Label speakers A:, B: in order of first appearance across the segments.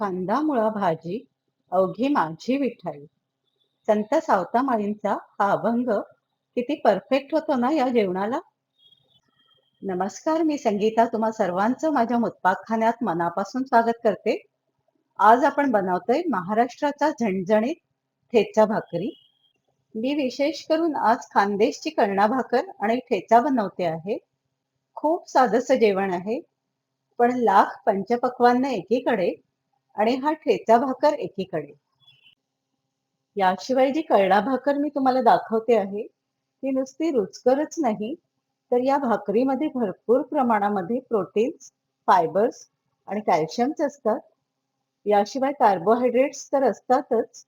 A: खांदामुळा भाजी अवघी माझी विठाई. संत सावता माळींचा हा अभंग किती परफेक्ट होतो ना या जेवणाला? नमस्कार मी संगीता. तुम्हा सर्वांचं माझ्या मुतपाकखान्यात मनापासून स्वागत करते. आज आपण बनवतोय महाराष्ट्राचा झणझणीत ठेचा भाकरी. मी विशेष करून आज खानदेशची कळणा भाकर आणि ठेचा बनवते आहे. खूप साधस जेवण आहे. पण लाख पंचपक्वांना एकीकडे आणि हा ठेचा भाकर एकीकडे. याशिवाय जी कळणा भाकर मी तुम्हाला दाखवते आहे ती नुसती रुचकरच नाही तर या भाकरीमध्ये भरपूर प्रमाणामध्ये प्रोटीन्स फायबर्स आणि कॅल्शियम्स असतात. याशिवाय कार्बोहायड्रेट्स तर असतातच.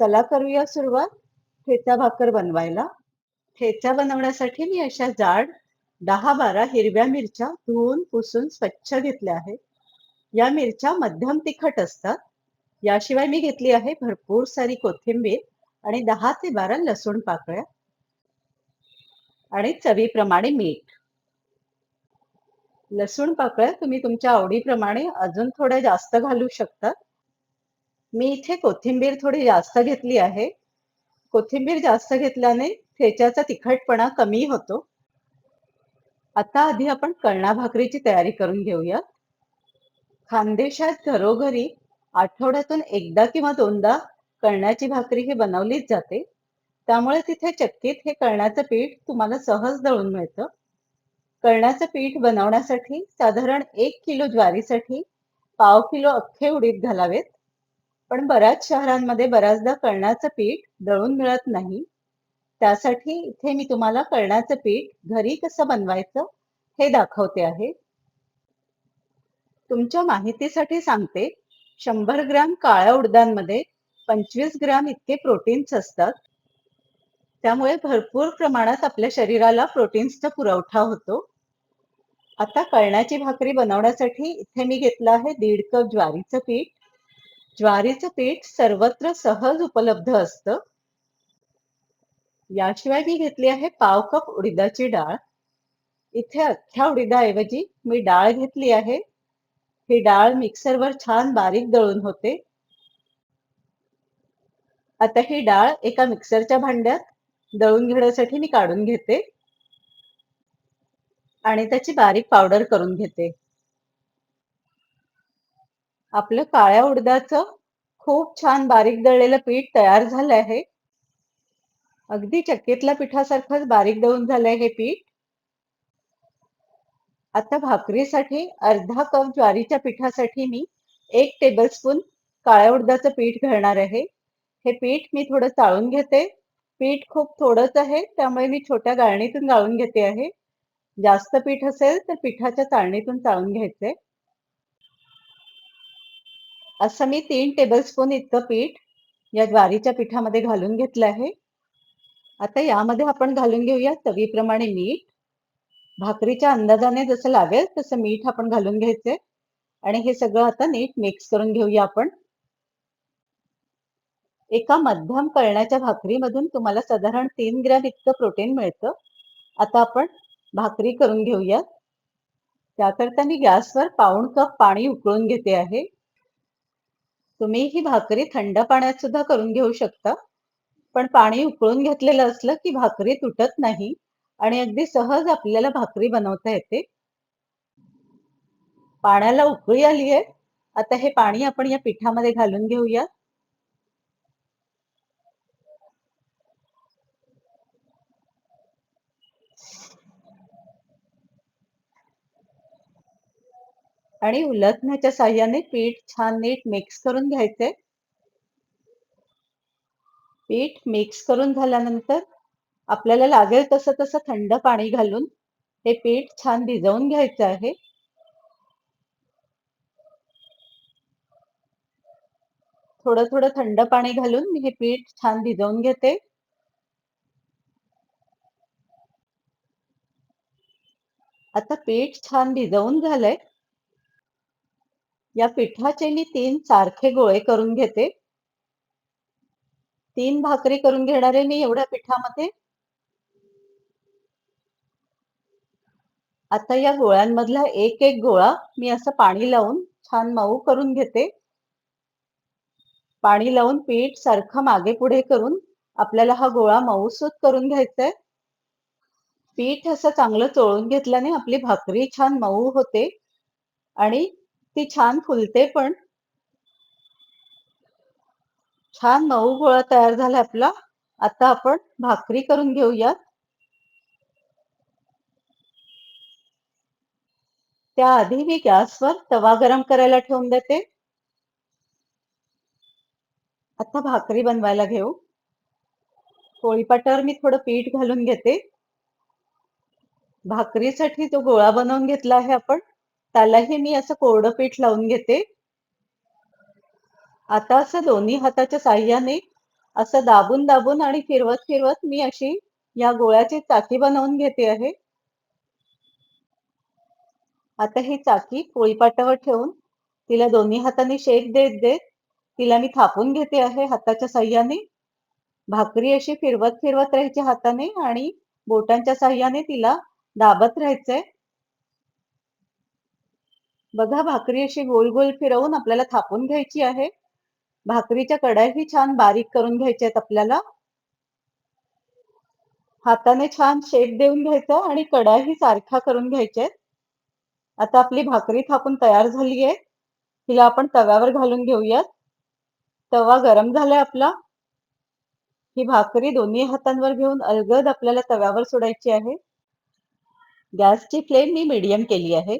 A: चला करूया सुरुवात ठेचा भाकर बनवायला. ठेचा बनवण्यासाठी मी अशा जाड दहा बारा हिरव्या मिरच्या धुवून पुसून स्वच्छ घेतल्या आहेत. या मिरच्या मध्यम तिखट असतात. याशिवाय मी घेतली आहे भरपूर सारी कोथिंबीर आणि दहा ते बारा लसूण पाकळ्या आणि चवीप्रमाणे मीठ. लसूण पाकळ्या तुम्ही तुमच्या आवडीप्रमाणे अजून थोड्या जास्त घालू शकता. मी इथे कोथिंबीर थोडी जास्त घेतली आहे. कोथिंबीर जास्त घेतल्याने ठेच्याचा तिखटपणा कमी होतो. आता आधी आपण कळणा भाकरीची तयारी करून घेऊया. खानदेशात घरोघरी आठवड्यातून एकदा किंवा दोनदा कळण्याची भाकरी ही बनवलीच जाते. त्यामुळे तिथे चक्कीत हे कळण्याचं पीठ तुम्हाला सहज दळून मिळतं. कळण्याचं पीठ बनवण्यासाठी साधारण एक किलो ज्वारीसाठी पाव किलो अख्खे उडीद घालावेत. पण बऱ्याच शहरांमध्ये बऱ्याचदा कळण्याचं पीठ दळून मिळत नाही. त्यासाठी इथे मी तुम्हाला कळण्याचं पीठ घरी कसं बनवायचं हे दाखवते आहे. तुमच्या माहितीसाठी सांगते शंभर ग्रॅम काळ्या उडदांमध्ये पंचवीस ग्रॅम इतके प्रोटीन्स असतात. त्यामुळे भरपूर प्रमाणात आपल्या शरीराला प्रोटीन्सचा पुरवठा होतो. आता कळण्याची भाकरी बनवण्यासाठी इथे मी घेतलं आहे दीड कप ज्वारीचं पीठ. ज्वारीचं पीठ सर्वत्र सहज उपलब्ध असतं. याशिवाय मी घेतली आहे पाव कप उडीदाची डाळ. इथे अख्ख्या उडीदाऐवजी मी डाळ घेतली आहे. ही डाळ मिक्सरवर छान बारीक दळून होते. आता ही डाळ एका मिक्सरच्या भांड्यात दळून घेण्यासाठी मी काढून घेते. आणि त्याची बारीक पावडर करून घेते. आपलं काळ्या उडदाचं खूप छान बारीक दळलेलं पीठ तयार झालं आहे. अगदी चक्कीतल्या पिठासारखंच बारीक दळून झालंय हे पीठ. आता भाकरीसाठी अर्धा कप ज्वारीच्या पिठासाठी मी एक टेबलस्पून काळ्या उडदाचं पीठ घालणार आहे. हे पीठ मी थोडं चाळून घेते. पीठ खूप थोडंच आहे त्यामुळे मी छोट्या गाळणीतून गाळून घेते आहे. जास्त पीठ असेल तर पिठाच्या चाळणीतून चाळून घ्यायचे. असं मी तीन टेबलस्पून इतकं पीठ या ज्वारीच्या पिठामध्ये घालून घेतलं आहे. आता यामध्ये आपण घालून घेऊया चवीप्रमाणे मीठ. भाकरीच्या अंदाजाने जसं लागेल तसं मीठ आपण घालून घ्यायचंय आणि हे सगळं आता नीट मिक्स करून घेऊया आपण. एका मध्यम कळण्याच्या भाकरीमधून तुम्हाला साधारण तीन ग्रॅम इतकं प्रोटीन मिळतं. आता आपण भाकरी करून घेऊयात. त्याकरता मी गॅसवर पाऊण कप पाणी उकळून घेते आहे. तुम्ही ही भाकरी थंड पाण्यात सुद्धा करून घेऊ शकता. पण पाणी उकळून घेतलेलं असलं की भाकरी तुटत नाही. आणि अगदी सहज आपल्याला भाकरी बनवता येते. पाण्याला उकळी आली आहे. आता हे पाणी आपण या पिठामध्ये घालून घेऊया. आणि उलटण्याच्या साह्याने पीठ छान नीट मिक्स करून घ्यायचंय पीठ मिक्स करून झाल्यानंतर आपल्याला लागेल तसं तसं थंड पाणी घालून हे पीठ छान भिजवून घ्यायचं आहे. थोडं थोडं थंड पाणी घालून मी हे पीठ छान भिजवून घेते. आता पीठ छान भिजवून झालंय. या पिठाचे मी तीन सारखे गोळे करून घेते. तीन भाकरी करून घेणारे मी एवढ्या पिठामध्ये. आता या गोळ्यांमधला एक एक गोळा मी असं पाणी लावून छान मऊ करून घेते. पाणी लावून पीठ सारखं मागे पुढे करून आपल्याला हा गोळा मऊसूत करून घ्यायचा आहे पीठ असं चांगलं चोळून घेतल्याने आपली भाकरी छान मऊ होते आणि ती छान फुलते पण. छान मऊ गोळा तयार झाला आपला. आता आपण भाकरी करून घेऊयात. त्याआधी मी गॅसवर तवा गरम करायला ठेवून देते. आता भाकरी बनवायला घेऊ. पोळीपाटावर मी थोडं पीठ घालून घेते. भाकरीसाठी जो गोळा बनवून घेतला आहे आपण त्यालाही मी असं कोरडं पीठ लावून घेते. आता असं दोन्ही हाताच्या साह्याने असं दाबून दाबून आणि फिरवत फिरवत मी अशी या गोळ्याची चाकी बनवून घेते आहे. आता ही चाकी पोळीपाटावर ठेवून तिला दोन्ही हाताने शेक देत देत तिला मी थापून घेते आहे हाताच्या साह्याने. भाकरी अशी फिरवत फिरवत राहायची हाताने आणि बोटांच्या साह्याने तिला दाबत राहायचंय. बघा भाकरी अशी गोल गोल फिरवून आपल्याला थापून घ्यायची आहे. भाकरीच्या कड्याही छान बारीक करून घ्यायच्या आहेत आपल्याला. हाताने छान शेप देऊन घ्यायचं आणि कड्याही सारखा करून घ्यायच्या आहेत. आता आपली भाकरी थापून तयार झाली आहे. तिला आपण तव्यावर घालून घेऊयात. तवा गरम झालाय आपला. ही भाकरी दोन्ही हातांवर घेऊन अलगद आपल्याला तव्यावर सोडायची आहे. गॅसची फ्लेम मी मीडियम केली आहे.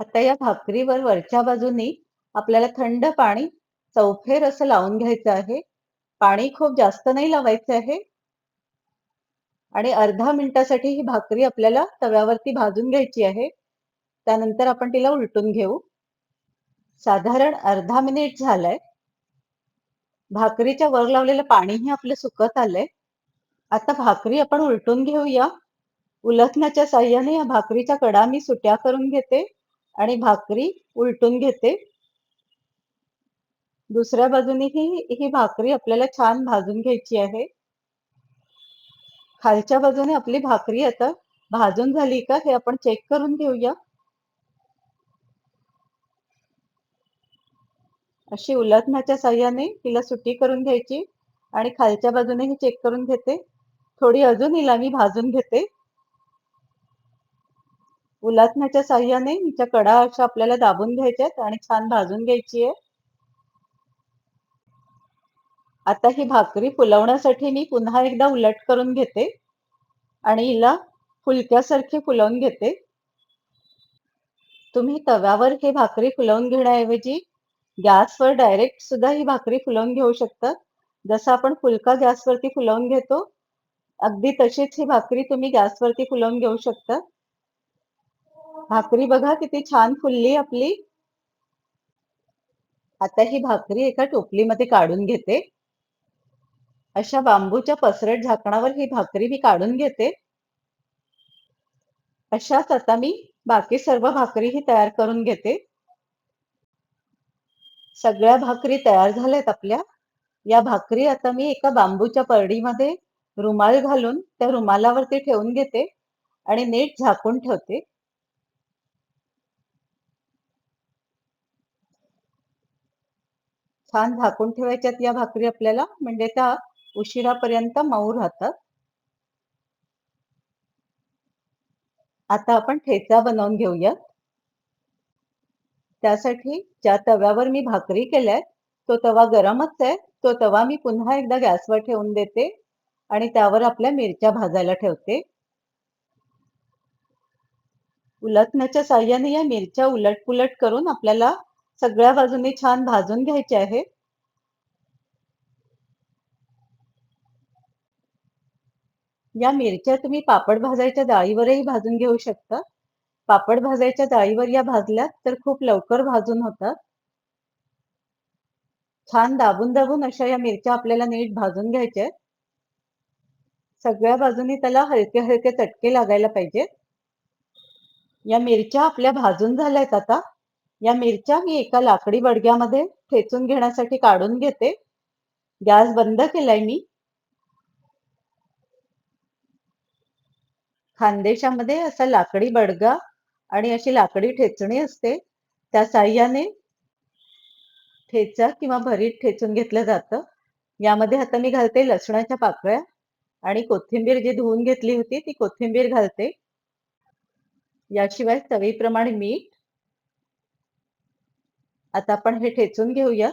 A: आता या भाकरीवर वरच्या बाजूनी आपल्याला थंड पाणी चौफेर असं लावून घ्यायचं आहे. पाणी खूप जास्त नाही लावायचं आहे. आणि अर्धा मिनिटासाठी ही भाकरी आपल्याला तव्यावरती भाजून घ्यायची आहे. त्यानंतर आपण तिला उलटून घेऊ. साधारण अर्धा मिनिट झालाय. भाकरीच्या वर लावलेलं पाणीही आपलं सुकत आलंय. आता भाकरी आपण उलटून घेऊया. उलथण्याच्या साह्याने या भाकरीच्या कडा मी सुट्या करून घेते आणि भाकरी उलटून घेते. दुसऱ्या बाजूनेही ही भाकरी आपल्याला छान भाजून घ्यायची आहे. खालच्या बाजूने आपली भाकरी आता भाजून झाली का हे आपण चेक करून घेऊया. अशी उलटण्याच्या साह्याने तिला सुटी करून घ्यायची आणि खालच्या बाजूने ही चेक करून घेते. थोडी अजून हिला मी भाजून घेते. उलटण्याच्या साह्याने हिच्या कडा अशा आपल्याला दाबून घ्यायच्यात आणि छान भाजून घ्यायची आहे. आता ही भाकरी फुलवण्यासाठी मी पुन्हा एकदा उलट करून घेते. आणि हिला फुलक्यासारखी फुलवून घेते. तुम्ही तव्यावर हे भाकरी फुलवून घेण्याऐवजी गॅसवर डायरेक्ट सुद्धा ही भाकरी फुलवून घेऊ शकता. जसं आपण फुलका गॅसवरती फुलवून घेतो अगदी तशीच ही भाकरी तुम्ही गॅसवरती फुलवून घेऊ शकता. भाकरी बघा किती छान फुलली आपली. आता ही भाकरी एका टोपलीमध्ये काढून घेते. अशा बांबूच्या पसरट झाकणावर ही भाकरी मी काढून घेते. अशाच आता मी बाकी सर्व भाकरी ही तयार करून घेते. सगळ्या भाकरी तयार झाल्यात आपल्या. या भाकरी आता मी एका बांबूच्या परडीमध्ये रुमाल घालून त्या रुमालावरती ठेवून घेते आणि नीट झाकून ठेवते. छान झाकून ठेवायच्यात या भाकरी आपल्याला. म्हणजे त्या उशिरापर्यंत मऊ राहतात आता आपण ठेचा बनवून घेऊयात. त्यासाठी ज्या तव्यावर मी भाकरी केल्यात तो तवा गरमच आहे. तो तवा मी पुन्हा एकदा गॅसवर ठेवून देते आणि त्यावर आपल्या मिरच्या भाजायला ठेवते. उलटण्याच्या साह्याने या मिरच्या उलट पुलट करून आपल्याला सगळ्या बाजूने छान भाजून घ्यायचे आहे या मिरच्या तुम्ही पापड भाजायच्या डाळीवरही भाजून घेऊ शकता. पापड भाजायच्या डाळीवर या भाजल्यात तर खूप लवकर भाजून होतात. छान दाबून दाबून अशा या मिरच्या आपल्याला नीट भाजून घ्यायच्या सगळ्या बाजूनी त्याला हलके हलके चटके लागायला पाहिजेत या मिरच्या आपल्या भाजून झाल्यात आता. या मिरच्या मी एका लाकडी बडग्यामध्ये ठेचून घेण्यासाठी काढून घेते. गॅस बंद केलाय मी. खानदेशामध्ये असा लाकडी बडगा आणि अशी लाकडी ठेचणी असते. त्या साह्याने ठेचा किंवा भरीत ठेचून घेतलं जातं. यामध्ये आता मी घालते लसणाच्या पाकळ्या आणि कोथिंबीर जी धुवून घेतली होती ती कोथिंबीर घालते. याशिवाय चवीप्रमाणे मीठ. आता आपण हे ठेचून घेऊया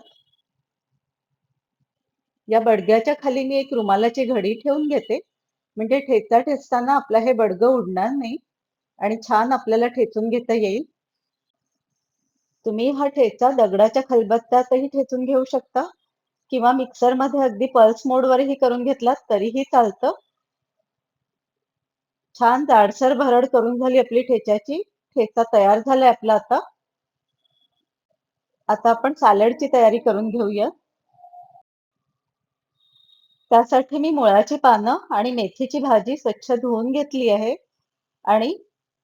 A: या बडग्याच्या खाली मी एक रुमालाची घडी ठेवून घेते. म्हणजे ठेचा ठेचताना आपला हे बडगं उडणार नाही आणि छान आपल्याला ठेचून घेता येईल. तुम्ही हा ठेचा दगडाच्या खलबत्त्यातही ठेचून घेऊ शकता किंवा मिक्सरमध्ये अगदी पल्स मोडवरही करून घेतलात तरीही चालतं. छान जाडसर भरड करून झाली आपली ठेच्याची. ठेचा तयार झालाय आपला आता. आता आपण सॅलडची तयारी करून घेऊया त्यासाठी मी मुळाची पानं आणि मेथीची भाजी स्वच्छ धुवून घेतली आहे. आणि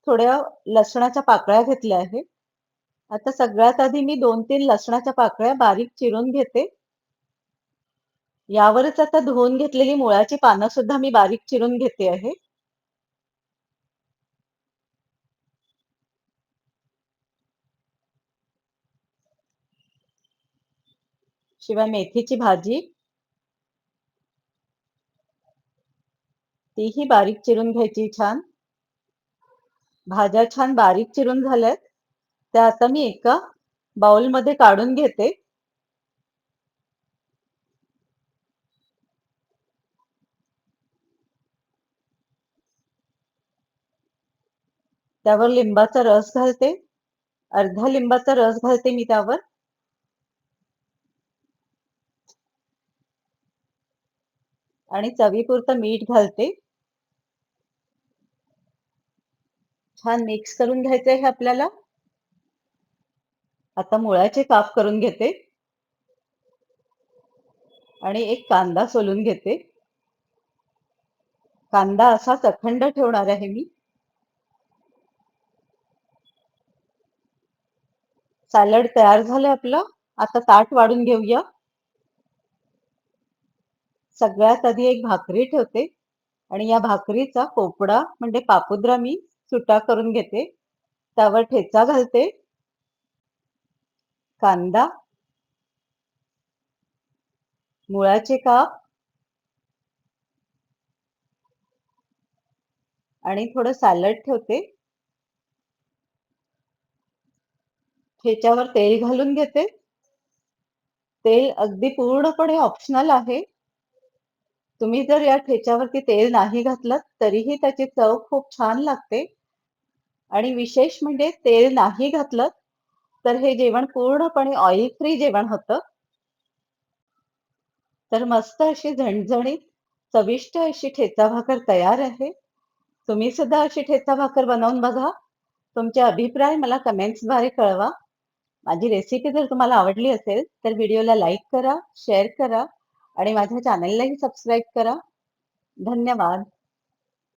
A: थोड्या लसणाच्या पाकळ्या घेतल्या आहे आता सगळ्यात आधी मी दोन तीन लसणाच्या पाकळ्या बारीक चिरून घेते. यावरच आता धुवून घेतलेली मुळाची पानं सुद्धा मी बारीक चिरून घेते आहे. शिवाय मेथीची भाजी तीही बारीक चिरून घ्यायची छान. भाज्या छान बारीक चिरून झाल्यात. त्या आता मी एका बाउलमध्ये काढून घेते. त्यावर लिंबाचा रस घालते. अर्धा लिंबाचा रस घालते मी त्यावर. आणि चवीपुरतं मीठ घालते. छान मिक्स करून घ्यायचं आहे आपल्याला. आता मुळाचे काप करून घेते. आणि एक कांदा सोलून घेते. कांदा असाच अखंड ठेवणार आहे मी. सॅलड तयार झालं आपलं. आता ताट वाढून घेऊया. सगळ्यात आधी एक भाकरी ठेवते. आणि या भाकरीचा पोपडा म्हणजे पापुद्रा मी सुटा करून घेते. त्यावर ठेचा घालते. कांदा. मुळाचे काप. आणि थोडं सॅलड ठेवते. ठेच्यावर तेल घालून घेते. तेल अगदी पूर्णपणे ऑप्शनल आहे. तुम्ही जर या ठेच्यावरती तेल नाही घातलं तरीही त्याची चव खूप छान लागते. आणि विशेष म्हणजे तेल नाही घातलं तर हे जेवण पूर्णपणे ऑइल फ्री जेवण होतं. तर मस्त अशी झणझणीत चविष्ट अशी ठेचा भाकर तयार आहे. तुम्ही सुद्धा अशी ठेचा भाकर बनवून बघा. तुमचे अभिप्राय मला कमेंट्सद्वारे कळवा. माझी रेसिपी जर तुम्हाला आवडली असेल तर व्हिडिओला लाईक करा शेअर करा आणि माझ्या चॅनललाही सबस्क्राईब करा. धन्यवाद.